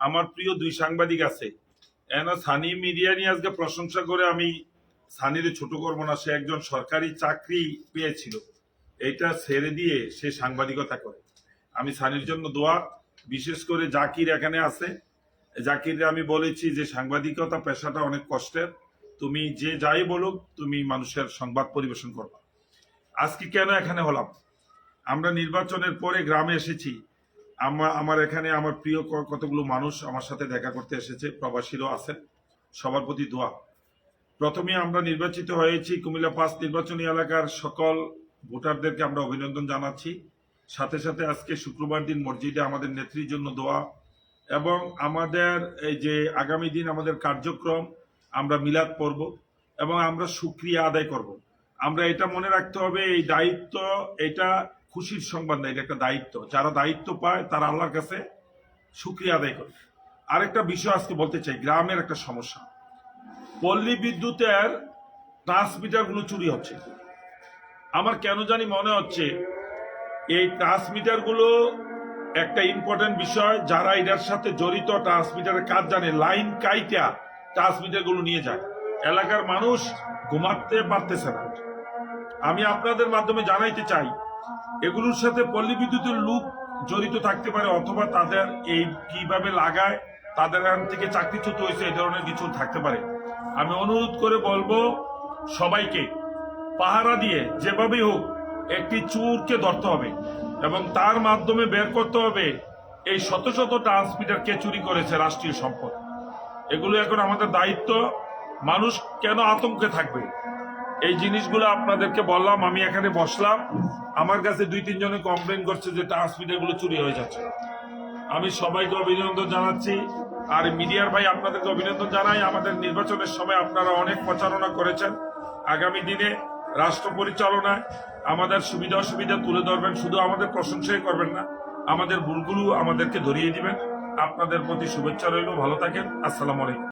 আমার প্রিয় দুই সাংবাদিক আছে। এনা সানি মিডিয়া নিয়ে আজকে প্রশংসা করে আমি সানিরে ছোট করব না, সে একজন সরকারি চাকরি পেয়েছিল। এটা ছেড়ে দিয়ে সে সাংবাদিকতা করে। আমি সানির জন্য দোয়া, বিশেষ করে জাকির এখানে আছে। জাকিরে আমি বলেছি যে সাংবাদিকতা পেশাটা অনেক কষ্টের। তুমি যে যাই বলুক, তুমি মানুষের সংবাদ পরিবেশন করবা। আজকে কেন এখানে হলাম? আমরা নির্বাচনের পরে গ্রামে এসেছি। আমার আমার এখানে আমার প্রিয় কতগুলো মানুষ আমার সাথে দেখা করতে এসেছে, প্রবাসীরাও আছেন, সবার প্রতি দোয়া। প্রথমে আমরা নির্বাচিত হয়েছি কুমিল্লা পাঁচ নির্বাচনী এলাকার সকল ভোটারদেরকে আমরা অভিনন্দন জানাচ্ছি। সাথে সাথে আজকে শুক্রবার দিন মসজিদে আমাদের নেত্রীর জন্য দোয়া এবং আমাদের এই যে আগামী দিন আমাদের কার্যক্রম, আমরা মিলাদ পড়ব এবং আমরা সুক্রিয়া আদায় করব। আমরা এটা মনে রাখতে হবে, এই দায়িত্ব, এটা খুশির সংবাদ না এটা একটা দায়িত্ব। যারা দায়িত্ব পায়, তারা আল্লাহর কাছে সুক্রিয়া আদায় করে। আরেকটা বিষয় আজকে বলতে চাই, গ্রামের একটা সমস্যা। পল্লী বিদ্যুতের ট্রান্সমিটারগুলো চুরি হচ্ছে। আমার কেন জানি মনে হচ্ছে, এই ট্রান্সমিটারগুলো একটা ইম্পর্টেন্ট বিষয়, যারা এটার সাথে জড়িত ট্রান্সমিটারের কাজ জানে, লাইন কাইটা ট্রান্সমিটারগুলো নিয়ে যায়। এলাকার মানুষ ঘুমাতে পারতেছে না। আমি আপনাদের মাধ্যমে জানাইতে চাই এগুলোর সাথে পল্লী বিদ্যুতের লোক জড়িত থাকতে পারে, অথবা তাদের এই কীভাবে লাগায়, তাদের থেকে চাকরিচ্যুত হয়েছে, এই ধরনের কিছু থাকতে পারে। আমি অনুরোধ করে বলব সবাইকে, পাহারা দিয়ে যেভাবেই হোক, একটি চুরকে ধরতে হবে, এবং তার মাধ্যমে বের করতে হবে এই শত শত ট্রান্সমিটার কে চুরি করেছে রাষ্ট্রীয় সম্পদ। এগুলো এখন আমাদের দায়িত্ব, মানুষ কেন আতঙ্কে থাকবে? এই জিনিসগুলো আপনাদেরকে বললাম, আমি এখানে বসলাম। আমার কাছে দুই, তিনজনে কমপ্লেন করছে যে ট্রান্সমিটারগুলো চুরি হয়ে যাচ্ছে। আমি সবাইকে অভিনন্দন জানাচ্ছি। আর মিডিয়ার ভাই, আপনাদেরকে অভিনন্দন জানাই। আমাদের নির্বাচনের সময় আপনারা অনেক প্রচারণা করেছেন। আগামী দিনে রাষ্ট্র পরিচালনায় আমাদের সুবিধা অসুবিধা তুলে ধরবেন। শুধু আমাদের প্রশংসাই করবেন না, আমাদের ভুলগুলো আমাদেরকে ধরিয়ে দিবেন। আপনাদের প্রতি শুভেচ্ছা রইল। ভালো থাকেন। আসসালামু আলাইকুম।